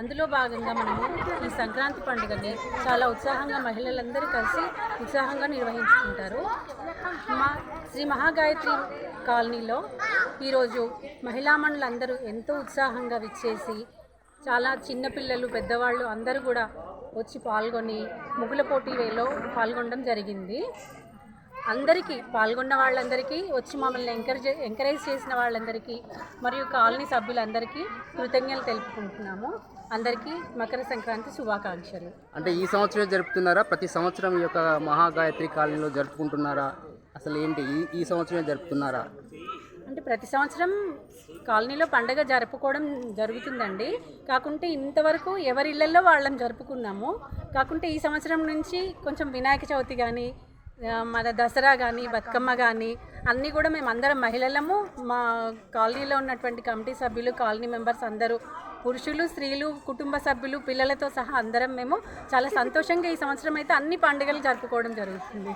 అందులో భాగంగా మనము ఈ సంక్రాంతి పండుగని చాలా ఉత్సాహంగా మహిళలందరూ కలిసి ఉత్సాహంగా నిర్వహించుకుంటారు. మా శ్రీ మహాగాయత్రి కాలనీలో ఈరోజు మహిళామణులందరూ ఎంతో ఉత్సాహంగా విచ్చేసి చాలా చిన్నపిల్లలు పెద్దవాళ్ళు అందరూ కూడా వచ్చి పాల్గొని ముగ్గుల పోటీలో పాల్గొనడం జరిగింది. అందరికీ పాల్గొన్న వాళ్ళందరికీ వచ్చి మమ్మల్ని ఎంకరేజ్ ఎంకరేజ్ చేసిన వాళ్ళందరికీ మరియు కాలనీ సభ్యులందరికీ కృతజ్ఞతలు తెలుపుకుంటున్నాము. అందరికీ మకర సంక్రాంతి శుభాకాంక్షలు. అంటే ఈ సంవత్సరం జరుపుతున్నారా? ప్రతి సంవత్సరం ఈ యొక్క మహాగాయత్రి కాలనీలో జరుపుకుంటున్నారా? అసలు ఏంటి? ఈ ఈ సంవత్సరమే జరుపుతున్నారా? అంటే ప్రతి సంవత్సరం కాలనీలో పండగ జరుపుకోవడం జరుగుతుందండి. కాకుంటే ఇంతవరకు ఎవరి ఇళ్ళలో వాళ్ళని జరుపుకున్నాము. కాకుంటే ఈ సంవత్సరం నుంచి కొంచెం వినాయక చవితి కానీ మన దసరా కానీ బతుకమ్మ కానీ అన్నీ కూడా మేము అందరం మహిళలము. మా కాలనీలో ఉన్నటువంటి కమిటీ సభ్యులు కాలనీ మెంబర్స్ అందరూ పురుషులు స్త్రీలు కుటుంబ సభ్యులు పిల్లలతో సహా అందరం మేము చాలా సంతోషంగా ఈ సంవత్సరం అయితే అన్ని పండుగలు జరుపుకోవడం జరుగుతుంది.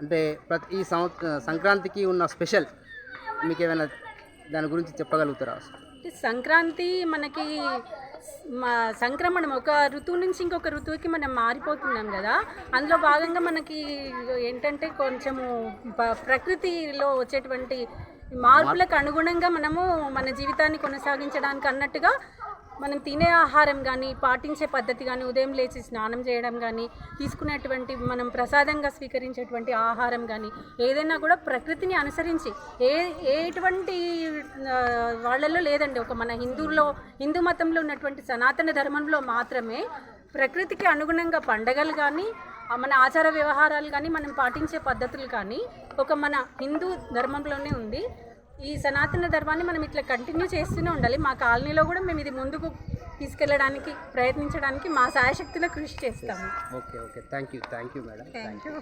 అంటే ప్రతి ఈ సంక్రాంతికి ఉన్న స్పెషల్ మీకు ఏమైనా దాని గురించి చెప్పగలుగుతారా? అంటే సంక్రాంతి మనకి సంక్రమణం ఒక ఋతువు నుంచి ఇంకొక ఋతువుకి మనం మారిపోతున్నాం కదా. అందులో భాగంగా మనకి ఏంటంటే కొంచెము ప్రకృతిలో వచ్చేటువంటి మార్పులకు అనుగుణంగా మనము మన జీవితాన్ని కొనసాగించడానికి అన్నట్టుగా మనం తినే ఆహారం కానీ పాటించే పద్ధతి కానీ ఉదయం లేచి స్నానం చేయడం కానీ తీసుకునేటువంటి మనం ప్రసాదంగా స్వీకరించేటువంటి ఆహారం కానీ ఏదైనా కూడా ప్రకృతిని అనుసరించి ఏ ఎటువంటి వాళ్ళల్లో వాళ్ళలో లేదండి. ఒక మన హిందువుల్లో హిందూ మతంలో ఉన్నటువంటి సనాతన ధర్మంలో మాత్రమే ప్రకృతికి అనుగుణంగా పండగలు కానీ మన ఆచార వ్యవహారాలు కానీ మనం పాటించే పద్ధతులు కానీ ఒక మన హిందూ ధర్మంలోనే ఉంది. ఈ సనాతన ధర్మాన్ని మనం ఇట్లా కంటిన్యూ చేస్తూనే ఉండాలి. మా కాలనీలో కూడా మేము ఇది ముందుకు తీసుకెళ్ళడానికి ప్రయత్నించడానికి మా సాయశక్తిలో కృషి చేస్తాము. Okay okay thank you thank you madam thank you